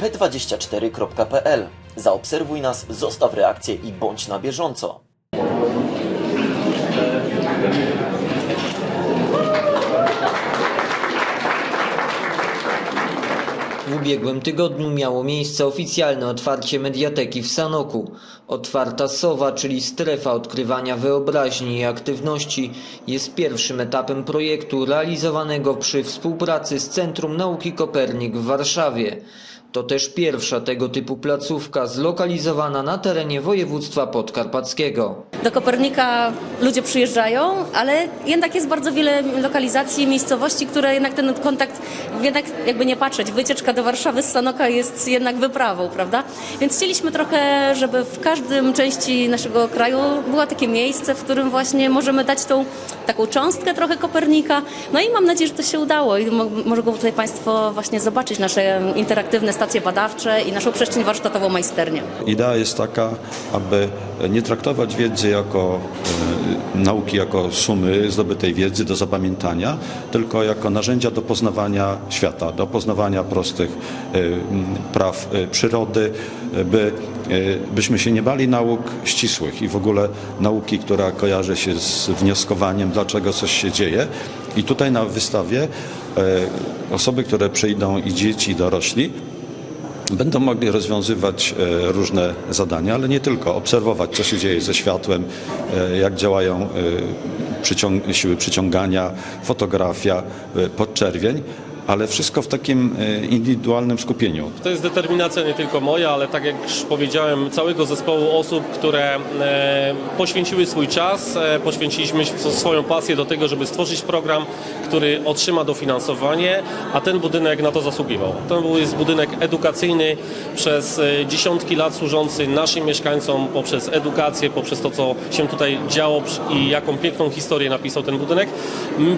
p24.pl. Zaobserwuj nas, zostaw reakcję i bądź na bieżąco. W ubiegłym tygodniu miało miejsce oficjalne otwarcie mediateki w Sanoku. Otwarta Sowa, czyli strefa odkrywania wyobraźni i aktywności, jest pierwszym etapem projektu realizowanego przy współpracy z Centrum Nauki Kopernik w Warszawie. To też pierwsza tego typu placówka zlokalizowana na terenie województwa podkarpackiego. Do Kopernika ludzie przyjeżdżają, ale jednak jest bardzo wiele lokalizacji, miejscowości, które jednak ten kontakt, jednak jakby nie patrzeć, wycieczka do Warszawy z Sanoka jest jednak wyprawą, prawda? Więc chcieliśmy trochę, żeby w każdym części naszego kraju było takie miejsce, w którym właśnie możemy dać tą taką cząstkę trochę Kopernika. No i mam nadzieję, że to się udało i mo- mogą tutaj Państwo właśnie zobaczyć nasze interaktywne stacje badawcze i naszą przestrzeń warsztatową majsternię. Idea jest taka, aby nie traktować wiedzy jako e, nauki, jako sumy zdobytej wiedzy do zapamiętania, tylko jako narzędzia do poznawania świata, do poznawania prostych e, praw e, przyrody, by, e, byśmy się nie bali nauk ścisłych i w ogóle nauki, która kojarzy się z wnioskowaniem, dlaczego coś się dzieje. I tutaj na wystawie e, osoby, które przyjdą i dzieci, i dorośli, Będą mogli rozwiązywać e, różne zadania, ale nie tylko. Obserwować, co się dzieje ze światłem, e, jak działają e, siły przyciągania, fotografia, podczerwień, ale wszystko w takim indywidualnym skupieniu. To jest determinacja nie tylko moja, ale tak jak już powiedziałem, całego zespołu osób, które poświęciły swój czas, poświęciliśmy sw- swoją pasję do tego, żeby stworzyć program, który otrzyma dofinansowanie, a ten budynek na to zasługiwał. To był- jest budynek edukacyjny przez e, dziesiątki lat służący naszym mieszkańcom poprzez edukację, poprzez to, co się tutaj działo i jaką piękną historię napisał ten budynek.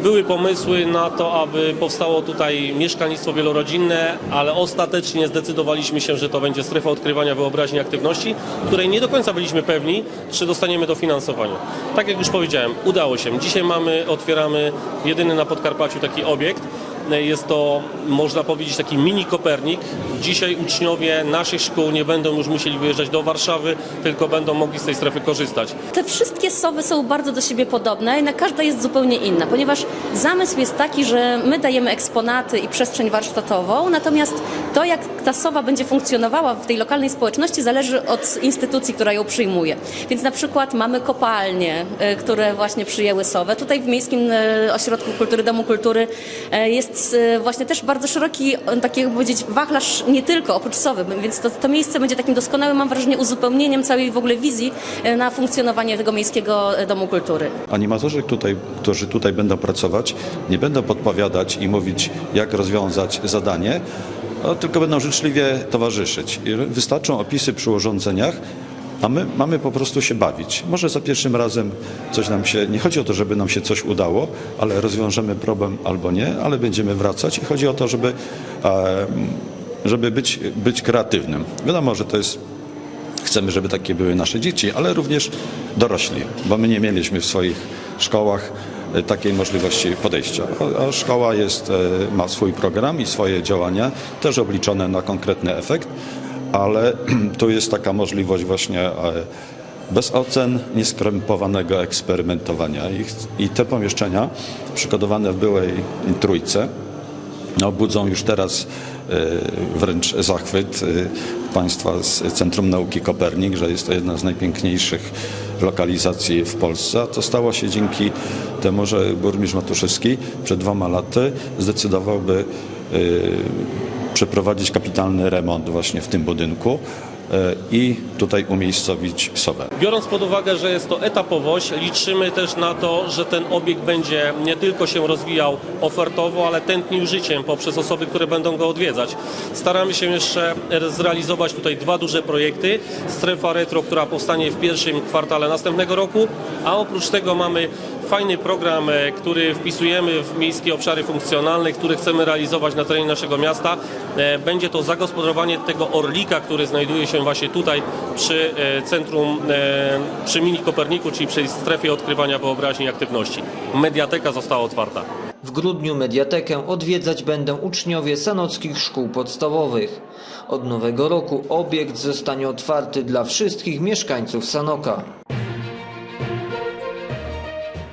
Były pomysły na to, aby powstało tutaj mieszkalnictwo wielorodzinne, ale ostatecznie zdecydowaliśmy się, że to będzie strefa odkrywania wyobraźni aktywności, której nie do końca byliśmy pewni, czy dostaniemy dofinansowanie. Tak jak już powiedziałem, udało się. Dzisiaj mamy, otwieramy jedyny na Podkarpaciu taki obiekt. Jest to, można powiedzieć, taki mini Kopernik. Dzisiaj uczniowie naszych szkół nie będą już musieli wyjeżdżać do Warszawy, tylko będą mogli z tej strefy korzystać. Te wszystkie sowy są bardzo do siebie podobne, jednak każda jest zupełnie inna, ponieważ zamysł jest taki, że my dajemy eksponaty i przestrzeń warsztatową, natomiast to, jak ta sowa będzie funkcjonowała w tej lokalnej społeczności, zależy od instytucji, która ją przyjmuje. Więc na przykład mamy kopalnie, e, które właśnie przyjęły sowę. Tutaj w Miejskim e, Ośrodku Kultury, Domu Kultury e, jest e, właśnie też bardzo szeroki, e, tak jakby powiedzieć, wachlarz nie tylko oprócz sowy, więc to, to miejsce będzie takim doskonałym, mam wrażenie, uzupełnieniem całej w ogóle wizji e, na funkcjonowanie tego Miejskiego e, Domu Kultury. Animatorzy, tutaj, którzy tutaj będą pracować, nie będą podpowiadać i mówić, jak rozwiązać zadanie, tylko będą życzliwie towarzyszyć. Wystarczą opisy przy urządzeniach, a my mamy po prostu się bawić. Może za pierwszym razem coś nam się, nie chodzi o to, żeby nam się coś udało, ale rozwiążemy problem albo nie, ale będziemy wracać i chodzi o to, żeby, żeby być, być kreatywnym. Wiadomo, że to jest Chcemy, żeby takie były nasze dzieci, ale również dorośli, bo my nie mieliśmy w swoich szkołach e, takiej możliwości podejścia. A szkoła jest, e, ma swój program i swoje działania, też obliczone na konkretny efekt, ale tu jest taka możliwość właśnie e, bez ocen, nieskrępowanego eksperymentowania. I, te pomieszczenia przygotowane w byłej trójce no, budzą już teraz e, wręcz zachwyt e, państwa z Centrum Nauki Kopernik, że jest to jedna z najpiękniejszych lokalizacji w Polsce. A to stało się dzięki temu, że burmistrz Matuszewski przed dwoma laty zdecydowałby przeprowadzić kapitalny remont właśnie w tym budynku e, i tutaj umiejscowić Sowę. Biorąc pod uwagę, że jest to etapowość, liczymy też na to, że ten obiekt będzie nie tylko się rozwijał ofertowo, ale tętnił życiem poprzez osoby, które będą go odwiedzać. Staramy się jeszcze zrealizować tutaj dwa duże projekty. Strefa retro, która powstanie w pierwszym kwartale następnego roku, a oprócz tego mamy fajny program, e, który wpisujemy w miejskie obszary funkcjonalne, który chcemy realizować na terenie naszego miasta. E, Będzie to zagospodarowanie tego orlika, który znajduje się właśnie tutaj przy e, centrum, przy mini Koperniku, czyli przy strefie odkrywania wyobraźni i aktywności. Mediateka została otwarta. W grudniu mediatekę odwiedzać będą uczniowie sanockich szkół podstawowych. Od nowego roku obiekt zostanie otwarty dla wszystkich mieszkańców Sanoka.